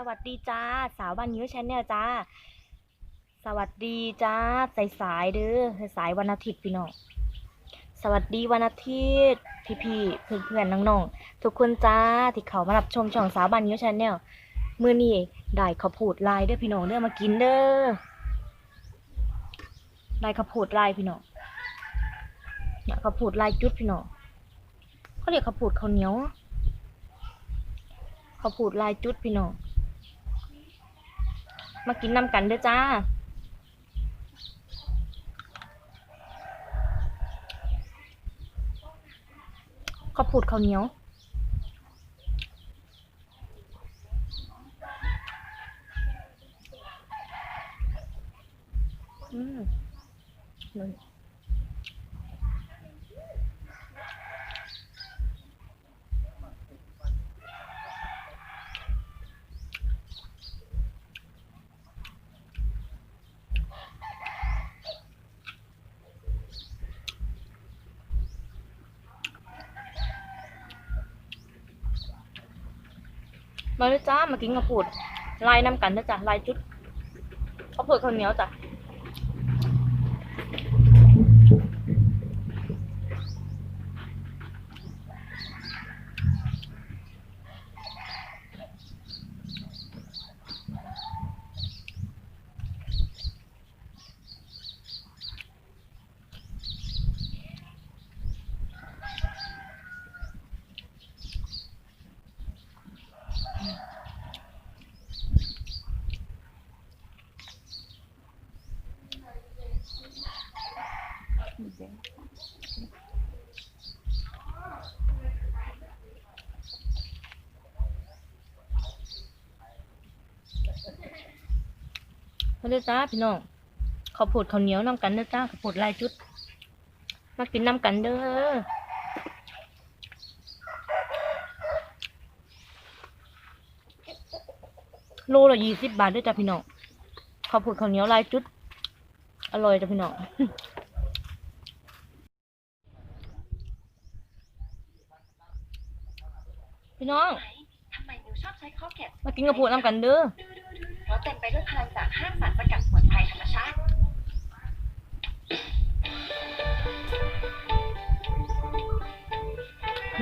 สวัสดีจ้า สาวบ้านนิ้วชแนลจ้า สวัสดีจ้าสายสายเด้อสายวันอาทิตย์พี่น้องสวัสดีวันอาทิตย์พี่พี่ๆเพื่อนเพื่อนๆน้องๆทุกคนจ้าที่เขามารับชมช่องสาวบ้านนิ้วชแนลมื้อนี้ได้ข้าวโพดลายเด้อพี่น้องเด้อมากินเด้อได้ข้าวโพดลายพี่น้องเนี่ยข้าวโพดลายจุดพี่น้องเขาเรียกข้าวโพดข้าวเหนียวข้าวโพดลายจุดพี่น้อง มากินน้ำกันเด้อจ้า ข้าวโพดข้าวเหนียวอืมนั่น มาเลยจ้ามากินกระปุดลายนำกันนะจ้ะลายจุดเข้าวโพดข้าวเหนียวจ้ะ มาเด้อจ้าพี่น้องข้าวโพดข้าวเหนียวนำกันเด้อจ้าข้าวโพดลายจุด มากินนำกันเด้อโลละยี่สิบบาทเด้วยจ้าพี่น้องข้าวโพดข้าวเหนียวลายจุด อร่อยจ้าพี่น้องพี่น้องทำไมนิวชอบใช้ข้อแกะมากินข้าวโพดนำกันเด้อ เพราะเต็มไปด้วยพลังจากห้าสารสกัดสมุนไพรธรรมชาติ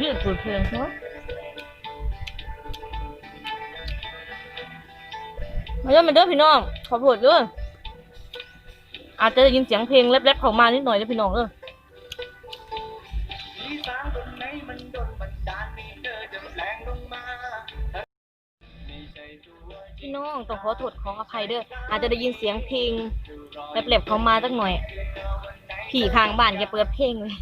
ยืดสูดเพลิงเนาะมาเด้อมาเด้อพี่น้อง ขอโทษด้ออาจจะได้ยินเสียงเพลงแรปๆเข้ามานิดหน่อยเด้อพี่น้องเด้อ พี่น้องต้องขอโทษขออภัยเด้ออาจจะได้ยินเสียงเพลงแรปๆเขามาสักหน่อย ผีข้างบ้านแกเปิดเพลงเลย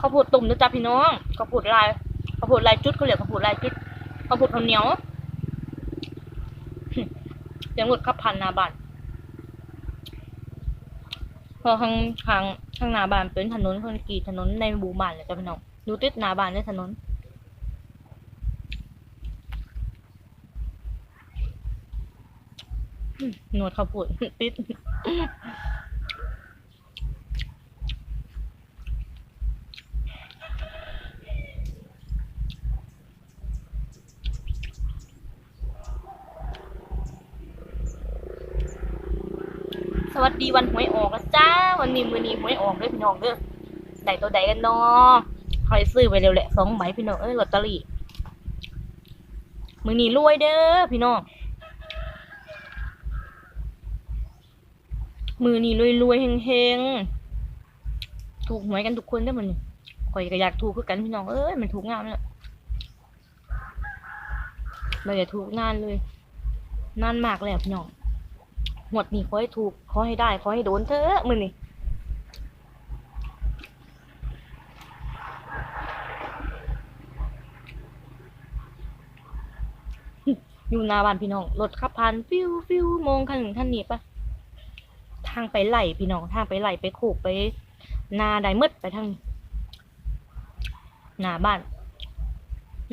ข้าวโพดตุ่มนะจ๊ะพี่น้องข้าวโพดลายข้าวโพดลายจุดเขาเรียกข้าวโพดลายจุดข้าวโพดข้าวเหนียว เสียงรถขับผ่านหน้าบ้านพอข้างข้างข้างหน้าบ้านเป็นถนนคนกีถนนในหมู่บ้านเลยจ้ะพี่น้องดูติดหน้าบ้านในถนนหนวดข้าวโพดติด สวัสดีวันหวยออกแล้วจ้าวันนี้มือนี้หวยออกเด้อพี่น้องเด้อได้ตัวใดกันเนาะคอยซื้อไปเร็วแหละสองใบพี่น้องเอ้ยลอตเตอรี่มือนี้รวยเด้อพี่น้องมือนี้รวยรวยๆเฮงๆถูกหวยกันทุกคนเด้มันนี่ข่อยก็อยากถูกคือกันพี่น้องเอ้ยมันถูกงานแล้วเราอย่าถูกงานเลยนานมากแล้วพี่น้อง หมดนี่ขอให้ถูกขอให้ได้ขอให้โดนเถอะมือนี่อยู่นาบ้านพี่น้องรถขับผ่านฟิวฟิวมองคันหนึ่งท่านนี้ปะทางไปไหลพี่น้องทางไปไหลไปโขกไป นาไดมืดไปทางนี้หน้าบ้าน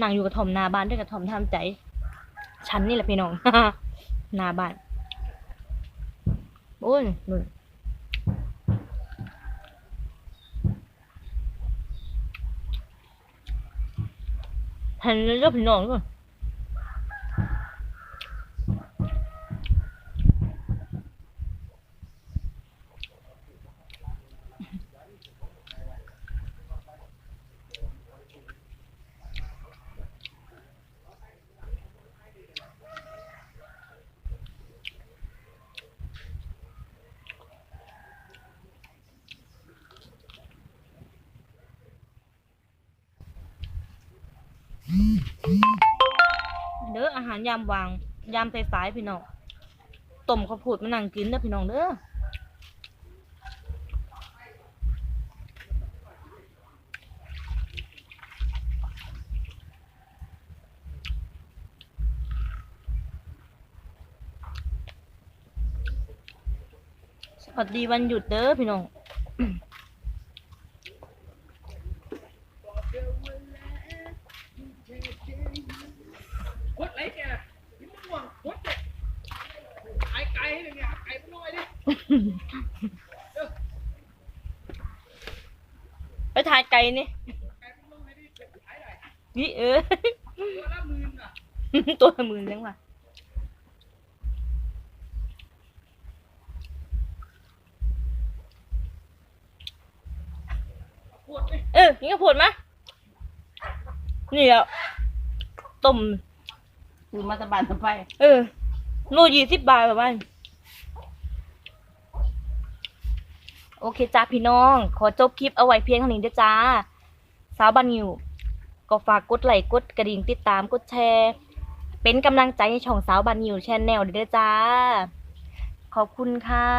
นั่งอยู่กระถ่อมหน้าบ้านด้วยกระถ่อมทำใจ ฉันนี่แหละพี่น้องหน้าบ้าน บุญบุญเห็นเลยเด้อพี่น้องก่อนาหารยามวางยามสายๆพี่น้องต้มข้าวโพดมานั่งกินเด้อพี่น้องเด้อสวัสดีวันหยุดเด้อพี่น้อง กดอะไรแกพี่ม่วงกดเนี่ยไอ้ไก่เนี่ยเนี่ยไก่มันน้อยดิ ไปถ่ายไก่ นี่ไก่มันน้อยดิเก็บขายได้นี่เออ ตัวละหมื่นอะตัวละหมื่นจังว่ะปวดเลยเออกินข้าวโพดมะนี่อะต้ม คือมาสบายสบายเออโลยี่สิบบาทแบบว่า โอเคจ้าพี่น้อง ขอจบคลิปเอาไว้เพียงเท่านี้เด้อจ้า สาวบันนิว ก็ฝากกดไลค์กดกระดิ่งติดตามกดแชร์ เป็นกำลังใจให้ช่องสาวบันนิวแชนแนลเด้อจ้า ขอบคุณค่ะ